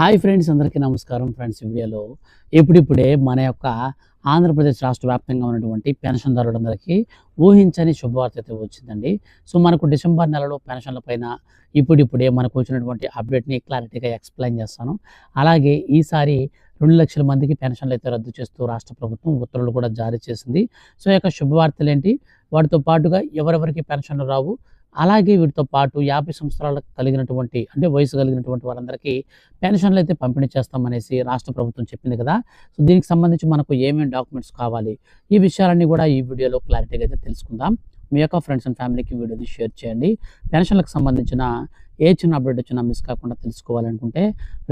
Hi friends అందరికీ నమస్కారం. Friends ఈ వీడియోలో ఇప్పుడిప్పుడే మన యొక్క ఆంధ్రప్రదేశ్ రాష్ట్ర వ్యాప్తంగా ఉన్నటువంటి పెన్షన్దారులందరికీ ఊహించని శుభవార్త అయితే వచ్చిందండి. సో మనకు డిసెంబర్ నెలలో పెన్షన్ల పైన ఇప్పుడిప్పుడే మనకు వచ్చినటువంటి అప్డేట్ని క్లారిటీగా ఎక్స్ప్లెయిన్ చేస్తాను. అలాగే ఈసారి రెండు లక్షల మందికి పెన్షన్లు అయితే రద్దు చేస్తూ రాష్ట్ర ప్రభుత్వం ఉత్తర్వులు కూడా జారీ చేసింది. సో యొక్క శుభవార్తలు ఏంటి వాటితో పాటుగా ఎవరెవరికి పెన్షన్లు రావు? అలాగే వీటితో పాటు యాభై సంవత్సరాలు కలిగినటువంటి అంటే వయసు కలిగినటువంటి వారందరికీ పెన్షన్లు అయితే పంపిణీ చేస్తామనేసి రాష్ట్ర ప్రభుత్వం చెప్పింది కదా. సో దీనికి సంబంధించి మనకు ఏమేమి డాక్యుమెంట్స్ కావాలి? ఈ విషయాలన్నీ కూడా ఈ వీడియోలో క్లారిటీగా అయితే తెలుసుకుందాం. మీ యొక్క ఫ్రెండ్స్ అండ్ ఫ్యామిలీకి వీడియోని షేర్ చేయండి. పెన్షన్లకు సంబంధించిన ఏ చిన్న అప్డేట్ వచ్చినా మిస్ కాకుండా తెలుసుకోవాలనుకుంటే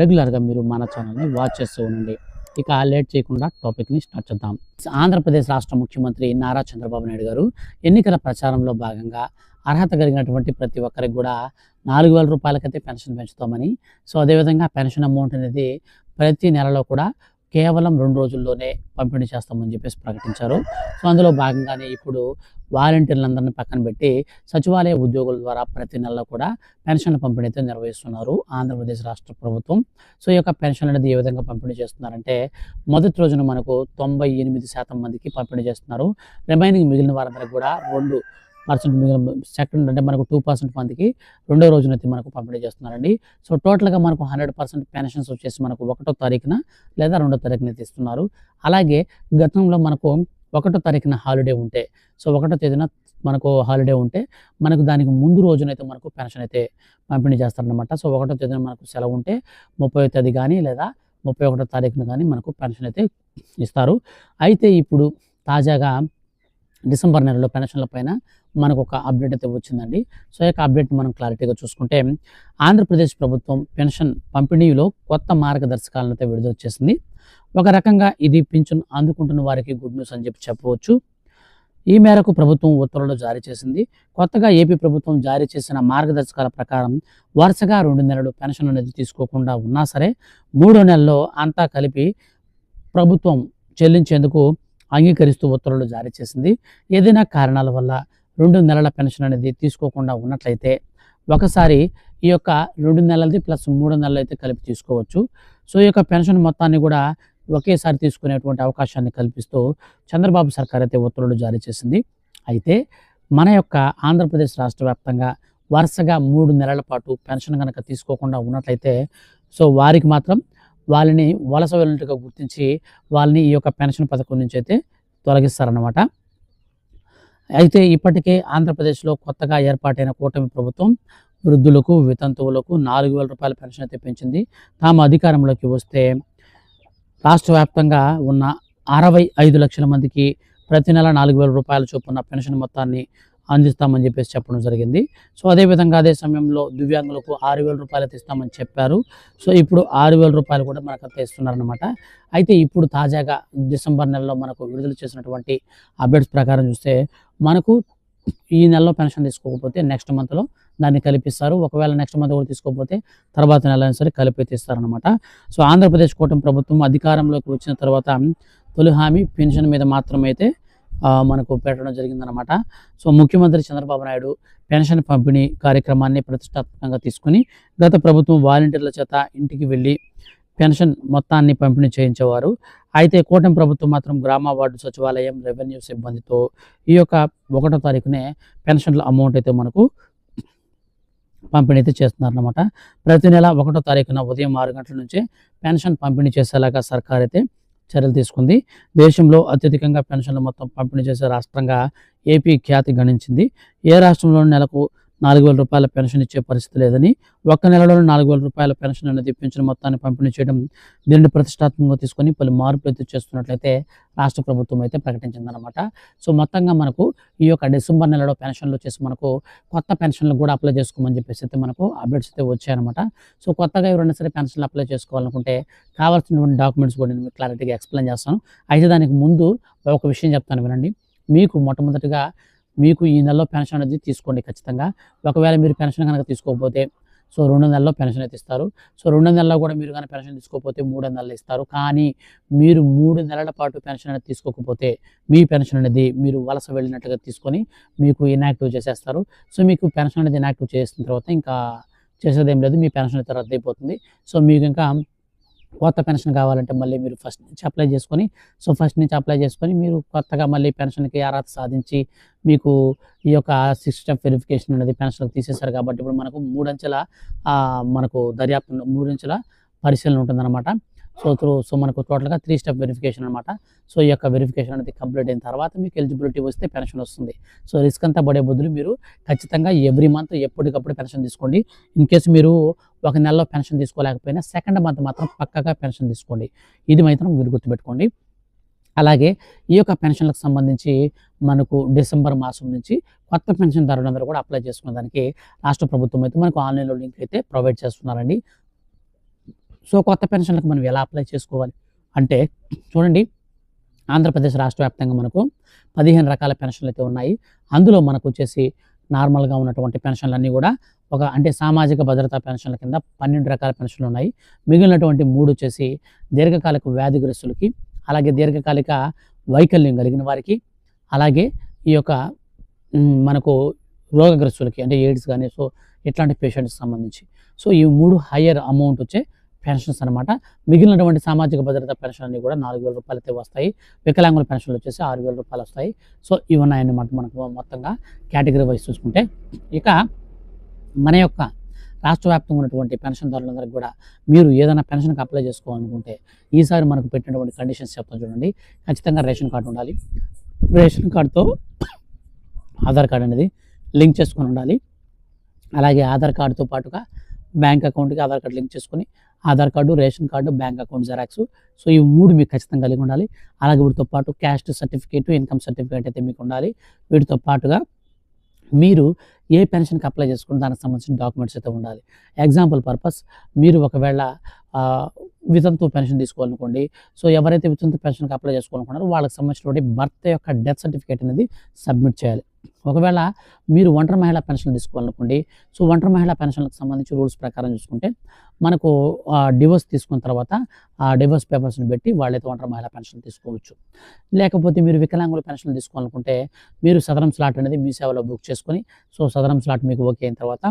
రెగ్యులర్గా మీరు మన ఛానల్ని వాచ్ చేస్తూ ఉండండి. ఇక లేట్ చేయకుండా టాపిక్ని స్టార్ట్ చేద్దాం. ఆంధ్రప్రదేశ్ రాష్ట్ర ముఖ్యమంత్రి నారా చంద్రబాబు నాయుడు గారు ఎన్నికల ప్రచారంలో భాగంగా అర్హత కలిగినటువంటి ప్రతి ఒక్కరికి కూడా నాలుగు వేల రూపాయలకైతే పెన్షన్ పెంచుతామని సో అదేవిధంగా పెన్షన్ అమౌంట్ అనేది ప్రతి నెలలో కూడా కేవలం రెండు రోజుల్లోనే పంపిణీ చేస్తామని చెప్పేసి ప్రకటించారు. సో అందులో భాగంగానే ఇప్పుడు వాలంటీర్లందరినీ పక్కన పెట్టి సచివాలయ ఉద్యోగుల ద్వారా ప్రతి నెలలో కూడా పెన్షన్ల పంపిణీ అయితే నిర్వహిస్తున్నారు ఆంధ్రప్రదేశ్ రాష్ట్ర ప్రభుత్వం. సో ఈ యొక్క పెన్షన్ అనేది ఏ విధంగా పంపిణీ చేస్తున్నారంటే మొదటి రోజున మనకు తొంభై ఎనిమిది శాతం మందికి పంపిణీ చేస్తున్నారు. రిమైనింగ్ మిగిలిన వారందరికీ కూడా రెండు పర్సెంట్ మిగిలిన సెకండ్ అంటే మనకు టూ పర్సెంట్ మందికి రెండో రోజునైతే మనకు పంపిణీ చేస్తున్నారండి. సో టోటల్గా మనకు హండ్రెడ్ పర్సెంట్ పెన్షన్స్ వచ్చేసి మనకు ఒకటో తారీఖున లేదా రెండో తారీఖున ఇస్తున్నారు. అలాగే గతంలో మనకు ఒకటో తారీఖున హాలిడే ఉంటే సో ఒకటో తేదీన మనకు హాలిడే ఉంటే మనకు దానికి ముందు రోజునైతే మనకు పెన్షన్ అయితే పంపిణీ చేస్తారనమాట సో ఒకటో తేదీన మనకు సెలవు ఉంటే ముప్పై తేదీ కానీ లేదా ముప్పై ఒకటో తారీఖున కానీ మనకు పెన్షన్ అయితే ఇస్తారు. అయితే ఇప్పుడు తాజాగా డిసెంబర్ నెలలో పెన్షన్ల పైన మనకు ఒక అప్డేట్ అయితే వచ్చిందండి. సో ఈ యొక్క అప్డేట్ మనం క్లారిటీగా చూసుకుంటే ఆంధ్రప్రదేశ్ ప్రభుత్వం పెన్షన్ పంపిణీలో కొత్త మార్గదర్శకాలను అయితే విడుదల చేసింది. ఒక రకంగా ఇది పింఛన్ అందుకుంటున్న వారికి గుడ్ న్యూస్ అని చెప్పి చెప్పవచ్చు. ఈ మేరకు ప్రభుత్వం ఉత్తర్వులు జారీ చేసింది. కొత్తగా ఏపీ ప్రభుత్వం జారీ చేసిన మార్గదర్శకాల ప్రకారం వరుసగా రెండు నెలలు పెన్షన్ అనేది తీసుకోకుండా ఉన్నా సరే మూడో నెలలో అంతా కలిపి ప్రభుత్వం చెల్లించేందుకు అంగీకరిస్తూ ఉత్తర్వులు జారీ చేసింది. ఏదైనా కారణాల వల్ల రెండు నెలల పెన్షన్ అనేది తీసుకోకుండా ఉన్నట్లయితే ఒకసారి ఈ యొక్క రెండు నెలలది ప్లస్ మూడు నెలలు అయితే కలిపి తీసుకోవచ్చు. సో ఈ యొక్క పెన్షన్ మొత్తాన్ని కూడా ఒకేసారి తీసుకునేటువంటి అవకాశాన్ని కల్పిస్తూ చంద్రబాబు సర్కార్ అయితే ఉత్తర్వులు జారీ చేసింది. అయితే మన యొక్క ఆంధ్రప్రదేశ్ రాష్ట్ర వ్యాప్తంగా వరుసగా మూడు నెలల పాటు పెన్షన్ కనుక తీసుకోకుండా ఉన్నట్లయితే సో వారికి మాత్రం వాళ్ళని వలస వెళ్ళినట్టుగా గుర్తించి వాళ్ళని ఈ యొక్క పెన్షన్ పథకం నుంచి అయితే తొలగిస్తారన్నమాట. అయితే ఇప్పటికే ఆంధ్రప్రదేశ్లో కొత్తగా ఏర్పాటైన కూటమి ప్రభుత్వం వృద్ధులకు వితంతువులకు నాలుగు వేల రూపాయల పెన్షన్ అయితే పెంచింది. తాము అధికారంలోకి వస్తే రాష్ట్ర వ్యాప్తంగా ఉన్న అరవై ఐదు లక్షల మందికి ప్రతి నెల నాలుగు వేల రూపాయల చొప్పున పెన్షన్ మొత్తాన్ని అందిస్తామని చెప్పేసి చెప్పడం జరిగింది. సో అదేవిధంగా అదే సమయంలో దివ్యాంగులకు ఆరు వేల రూపాయలు అయితే ఇస్తామని చెప్పారు. సో ఇప్పుడు ఆరు వేల రూపాయలు కూడా మనకు అయితే ఇస్తున్నారనమాట అయితే ఇప్పుడు తాజాగా డిసెంబర్ నెలలో మనకు విడుదల చేసినటువంటి అప్డేట్స్ ప్రకారం చూస్తే మనకు ఈ నెలలో పెన్షన్ తీసుకోకపోతే నెక్స్ట్ మంత్లో దాన్ని కలిపిస్తారు. ఒకవేళ నెక్స్ట్ మంత్ కూడా తీసుకోకపోతే తర్వాత నెల అయినా సరే కలిపి తీస్తారనమాట సో ఆంధ్రప్రదేశ్ కూటమి ప్రభుత్వం అధికారంలోకి వచ్చిన తర్వాత తొలి హామీ పెన్షన్ మీద మాత్రమైతే మనకు పెట్టడం జరిగిందనమాట సో ముఖ్యమంత్రి చంద్రబాబు నాయుడు పెన్షన్ పంపిణీ కార్యక్రమాన్ని ప్రతిష్టాత్మకంగా తీసుకుని గత ప్రభుత్వం వాలంటీర్ల చేత ఇంటికి వెళ్ళి పెన్షన్ మొత్తాన్ని పంపిణీ చేయించేవారు. అయితే కూటమి ప్రభుత్వం మాత్రం గ్రామ వార్డు సచివాలయం రెవెన్యూ సిబ్బందితో ఈ యొక్క ఒకటో తారీఖునే పెన్షన్ల అమౌంట్ అయితే మనకు పంపిణీ అయితే చేస్తున్నారనమాట ప్రతి నెల ఒకటో తారీఖున ఉదయం ఆరు గంటల నుంచే పెన్షన్ పంపిణీ చేసేలాగా సర్కార్ అయితే చర్యలు తీసుకుంది. దేశంలో అత్యధికంగా పెన్షన్లు మొత్తం పంపిణీ చేసే రాష్ట్రంగా ఏపీ ఖ్యాతి గణించింది. ఏ రాష్ట్రంలో నెలకు నాలుగు వేల రూపాయల పెన్షన్ ఇచ్చే పరిస్థితి లేదని ఒక్క నెలలో నాలుగు వేల రూపాయల పెన్షన్ అనేది పెన్షన్ మొత్తాన్ని పంపిణీ చేయడం దీనిని ప్రతిష్టాత్మకంగా తీసుకొని పలు మార్పులు అయితే చేస్తున్నట్లయితే రాష్ట్ర ప్రభుత్వం అయితే ప్రకటించిందనమాట సో మొత్తంగా మనకు ఈ యొక్క డిసెంబర్ నెలలో పెన్షన్లు వచ్చేసి మనకు కొత్త పెన్షన్లు కూడా అప్లై చేసుకోమని చెప్పేసి అయితే మనకు అప్డేట్స్ అయితే వచ్చాయన్నమాట. సో కొత్తగా ఎవరైనా సరే పెన్షన్లు అప్లై చేసుకోవాలనుకుంటే కావాల్సినటువంటి డాక్యుమెంట్స్ కూడా నేను క్లారిటీగా ఎక్స్ప్లెయిన్ చేస్తాను. అయితే దానికి ముందు ఒక విషయం చెప్తాను వినండి. మీకు మొట్టమొదటిగా మీకు ఈ నెలలో పెన్షన్ అనేది తీసుకోండి ఖచ్చితంగా. ఒకవేళ మీరు పెన్షన్ కనుక తీసుకోకపోతే సో రెండు నెలల్లో పెన్షన్ అయితే ఇస్తారు. సో రెండు నెలల్లో కూడా మీరు కానీ పెన్షన్ తీసుకోకపోతే మూడు నెలలు ఇస్తారు. కానీ మీరు మూడు నెలల పాటు పెన్షన్ అనేది తీసుకోకపోతే మీ పెన్షన్ అనేది మీరు వలస వెళ్ళినట్టుగా తీసుకొని మీకు ఇన్యాక్టివ్ చేసేస్తారు. సో మీకు పెన్షన్ అనేది ఇన్యాక్టివ్ చేసిన తర్వాత ఇంకా చేసేది ఏం లేదు. మీ పెన్షన్ అయితే రద్దు అయిపోతుంది. సో మీకు ఇంకా కొత్త పెన్షన్ కావాలంటే మళ్ళీ మీరు ఫస్ట్ నుంచి అప్లై చేసుకొని సో ఫస్ట్ నుంచి అప్లై చేసుకొని మీరు కొత్తగా మళ్ళీ పెన్షన్కి అర్హత సాధించి మీకు ఈ యొక్క సిక్స్ స్టెప్ వెరిఫికేషన్ అనేది పెన్షన్కి తీసేశారు కాబట్టి ఇప్పుడు మనకు మూడంచెల మనకు దర్యాప్తు మూడంచెల పరిశీలన ఉంటుందన్నమాట. సో త్రూ సో మనకు టోటల్గా త్రీ స్టెప్ వెరిఫికేషన్ అనమాట సో ఈ యొక్క వెరిఫికేషన్ అనేది కంప్లీట్ అయిన తర్వాత మీకు ఎలిజిబిలిటీ వస్తే పెన్షన్ వస్తుంది. సో రిస్క్ అంతా పడే బదులు మీరు ఖచ్చితంగా ఎవ్రీ మంత్ ఎప్పటికప్పుడు పెన్షన్ తీసుకోండి. ఇన్ కేసు మీరు ఒక నెలలో పెన్షన్ తీసుకోలేకపోయినా సెకండ్ మంత్ మాత్రం పక్కగా పెన్షన్ తీసుకోండి. ఇది మాత్రం మీరు గుర్తుపెట్టుకోండి. అలాగే ఈ యొక్క పెన్షన్లకు సంబంధించి మనకు డిసెంబర్ మాసం నుంచి కొత్త పెన్షన్ దారులందరూ కూడా అప్లై చేసుకునే దానికి రాష్ట్ర ప్రభుత్వం అయితే మనకు ఆన్లైన్లో లింక్ అయితే ప్రొవైడ్ చేస్తున్నారండి. సో కొత్త పెన్షన్లకు మనం ఎలా అప్లై చేసుకోవాలి? అంటే చూడండి ఆంధ్రప్రదేశ్ రాష్ట్ర వ్యాప్తంగా మనకు పదిహేను రకాల పెన్షన్లు అయితే ఉన్నాయి. అందులో మనకు వచ్చేసి నార్మల్గా ఉన్నటువంటి పెన్షన్లన్నీ కూడా ఒక అంటే సామాజిక భద్రతా పెన్షన్ల కింద పన్నెండు రకాల పెన్షన్లు ఉన్నాయి. మిగిలినటువంటి మూడు వచ్చేసి దీర్ఘకాలిక వ్యాధిగ్రస్తులకి అలాగే దీర్ఘకాలిక వైకల్యం కలిగిన వారికి అలాగే ఈ యొక్క మనకు రోగగ్రస్తులకి అంటే ఎయిడ్స్ కానీ సో ఇట్లాంటి పేషెంట్స్కి సంబంధించి. సో ఈ మూడు హయ్యర్ అమౌంట్ వచ్చే పెన్షన్స్ అనమాట మిగిలినటువంటి సామాజిక భద్రత పెన్షన్ అన్ని కూడా నాలుగు వేల రూపాయలు అయితే వస్తాయి. వికలాంగుల పెన్షన్లు వచ్చేసి ఆరు వేల రూపాయలు వస్తాయి. సో ఇవి ఉన్నాయన్నమాట మనకు మొత్తంగా కేటగిరీ వైజ్ చూసుకుంటే. ఇక మన యొక్క రాష్ట్ర వ్యాప్తంగా ఉన్నటువంటి పెన్షన్దారులందరికీ కూడా మీరు ఏదైనా పెన్షన్కి అప్లై చేసుకోవాలనుకుంటే ఈసారి మనకు పెట్టినటువంటి కండిషన్స్ చెప్తాను చూడండి. ఖచ్చితంగా రేషన్ కార్డు ఉండాలి. రేషన్ కార్డుతో ఆధార్ కార్డు అనేది లింక్ చేసుకొని ఉండాలి. అలాగే ఆధార్ కార్డుతో పాటుగా బ్యాంక్ అకౌంట్కి ఆధార్ కార్డు లింక్ చేసుకొని Aadhaar card ration card bank account xerox. So ఈ మూడు మీకు ఖచ్చితంగా కలిగి ఉండాలి. అలాగే వీటితో పాటు క్యాస్ట్ సర్టిఫికేట్ ఇన్కమ్ సర్టిఫికేట్ అయితే మీకు ఉండాలి. వీటితో పాటుగా మీరు ఏ పెన్షన్కి అప్లై చేసుకుని దానికి సంబంధించిన డాక్యుమెంట్స్ అయితే ఉండాలి. ఎగ్జాంపుల్ పర్పస్ మీరు ఒకవేళ వితంతు పెన్షన్ తీసుకోవాలనుకోండి. సో ఎవరైతే వితంతు పెన్షన్కి అప్లై చేసుకోవాలనుకున్నారో వాళ్ళకి సంబంధించినటువంటి భర్త యొక్క డెత్ సర్టిఫికేట్ అనేది సబ్మిట్ చేయాలి. ఒకవేళ మీరు ఒంటరి మహిళా పెన్షన్ తీసుకోవాలనుకోండి సో ఒంటరి మహిళా పెన్షన్లకు సంబంధించి రూల్స్ ప్రకారం చూసుకుంటే మనకు డివోర్స్ తీసుకున్న తర్వాత ఆ డివోర్స్ పేపర్స్ని పెట్టి వాళ్ళైతే ఒంటరి మహిళా పెన్షన్ తీసుకోవచ్చు. లేకపోతే మీరు వికలాంగుల పెన్షన్ తీసుకోవాలనుకుంటే మీరు సదరం స్లాట్ అనేది మీ సేవలో బుక్ చేసుకొని సో సదరం స్లాట్ మీకు ఓకే అయిన తర్వాత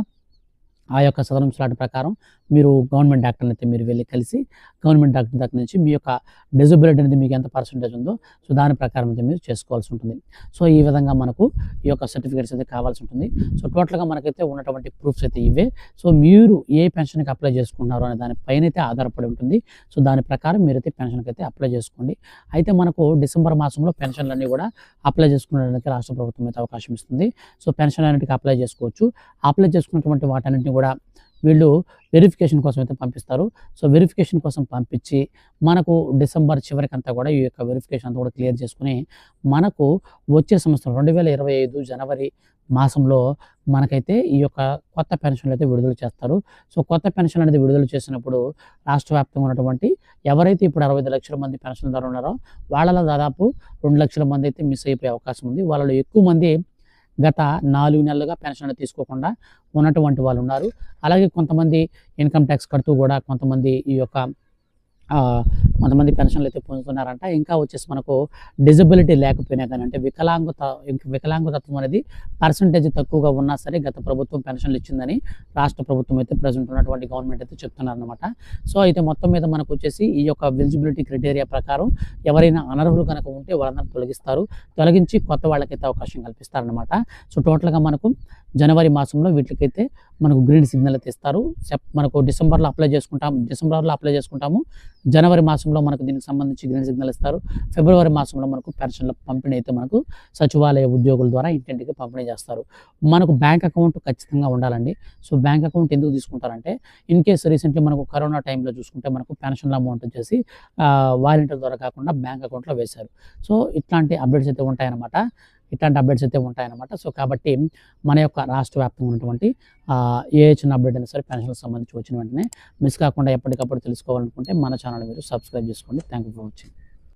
ఆ యొక్క సదరం స్లాట్ ప్రకారం మీరు గవర్నమెంట్ డాక్టర్ని అయితే మీరు వెళ్ళి కలిసి గవర్నమెంట్ డాక్టర్ దగ్గర నుంచి మీ యొక్క డిజబిలిటీ అనేది మీకు ఎంత పర్సెంటేజ్ ఉందో సో దాని ప్రకారం అయితే మీరు చేసుకోవాల్సి ఉంటుంది. సో ఈ విధంగా మనకు ఈ యొక్క సర్టిఫికేట్స్ అయితే కావాల్సి ఉంటుంది. సో టోటల్గా మనకైతే ఉన్నటువంటి ప్రూఫ్స్ అయితే ఇవే. సో మీరు ఏ పెన్షన్కి అప్లై చేసుకున్నారో అనే దానిపైన అయితే ఆధారపడి ఉంటుంది. సో దాని ప్రకారం మీరైతే పెన్షన్కి అయితే అప్లై చేసుకోండి. అయితే మనకు డిసెంబర్ మాసంలో పెన్షన్లన్నీ కూడా అప్లై చేసుకోవడానికి రాష్ట్ర ప్రభుత్వం అయితే అవకాశం ఇస్తుంది. సో పెన్షన్ అన్నింటికి అప్లై చేసుకోవచ్చు. అప్లై చేసుకున్నటువంటి వాటన్నిటిని కూడా వీళ్ళు వెరిఫికేషన్ కోసం అయితే పంపిస్తారు. సో వెరిఫికేషన్ కోసం పంపించి మనకు డిసెంబర్ చివరికంతా కూడా ఈ యొక్క వెరిఫికేషన్ అంతా కూడా క్లియర్ చేసుకుని మనకు వచ్చే సంవత్సరం రెండు వేల ఇరవై ఐదు జనవరి మాసంలో మనకైతే ఈ యొక్క కొత్త పెన్షన్లు అయితే విడుదల చేస్తారు. సో కొత్త పెన్షన్ అనేది విడుదల చేసినప్పుడు రాష్ట్ర వ్యాప్తంగా ఉన్నటువంటి ఎవరైతే ఇప్పుడు అరవై ఐదు లక్షల మంది పెన్షన్దారులు ఉన్నారో వాళ్ళలో దాదాపు రెండు లక్షల మంది అయితే మిస్ అయిపోయే అవకాశం ఉంది. వాళ్ళలో ఎక్కువ మంది గత నాలుగు నెలలుగా పెన్షన్ తీసుకోకుండా ఉన్నటువంటి వాళ్ళు ఉన్నారు. అలాగే కొంతమంది ఇన్కమ్ ట్యాక్స్ కడుతూ కూడా కొంతమంది ఈ యొక్క కొంతమంది పెన్షన్లు అయితే పొందుతున్నారంట. ఇంకా వచ్చేసి మనకు డిజబిలిటీ లేకపోయినా కానీ అంటే వికలాంగత ఇంక- వికలాంగతత్వం అనేది పర్సంటేజ్ తక్కువగా ఉన్నా సరే గత ప్రభుత్వం పెన్షన్లు ఇచ్చిందని రాష్ట్ర ప్రభుత్వం అయితే ప్రజెంట్ ఉన్నటువంటి గవర్నమెంట్ అయితే చెప్తున్నారనమాట సో అయితే మొత్తం మీద మనకు వచ్చేసి ఈ యొక్క ఎలిజిబిలిటీ క్రైటీరియా ప్రకారం ఎవరైనా అనర్హులు కనుక ఉంటే వాళ్ళందరూ తొలగిస్తారు. తొలగించి కొత్త వాళ్ళకైతే అవకాశం కల్పిస్తారనమాట సో టోటల్గా మనకు జనవరి మాసంలో వీటికైతే మనకు గ్రీన్ సిగ్నల్ అయితే ఇస్తారు. సెప్ మనకు డిసెంబర్లో అప్లై చేసుకుంటాం డిసెంబర్లో అప్లై చేసుకుంటాము. జనవరి మాసంలో మనకు దీనికి సంబంధించి గ్రీన్ సిగ్నల్ ఇస్తారు. ఫిబ్రవరి మాసంలో మనకు పెన్షన్ల పంపిణీ అయితే మనకు సచివాలయ ఉద్యోగుల ద్వారా ఇంటింటికి పంపిణీ చేస్తారు. మనకు బ్యాంక్ అకౌంట్ ఖచ్చితంగా ఉండాలండి. సో బ్యాంక్ అకౌంట్ ఎందుకు తీసుకుంటారంటే ఇన్ కేస్ రీసెంట్లీ మనకు కరోనా టైంలో చూసుకుంటే మనకు పెన్షన్ల అమౌంట్ వచ్చేసి వాలంటీర్ ద్వారా కాకుండా బ్యాంక్ అకౌంట్లో వేశారు. సో ఇట్లాంటి అప్డేట్స్ అయితే ఉంటాయన్నమాట. ఇట్లాంటి అప్డేట్స్ అయితే ఉంటాయన్నమాట. సో కాబట్టి మన యొక్క రాష్ట్ర వ్యాప్తంగా ఉన్నటువంటి ఏ చిన్న అప్డేట్ అయినా సరే పెన్షన్కి సంబంధించి వచ్చిన వెంటనే మిస్ కాకుండా ఎప్పటికప్పుడు తెలుసుకోవాలనుకుంటే మన ఛానల్ మీరు సబ్స్క్రైబ్ చేసుకోండి. Thank you for watching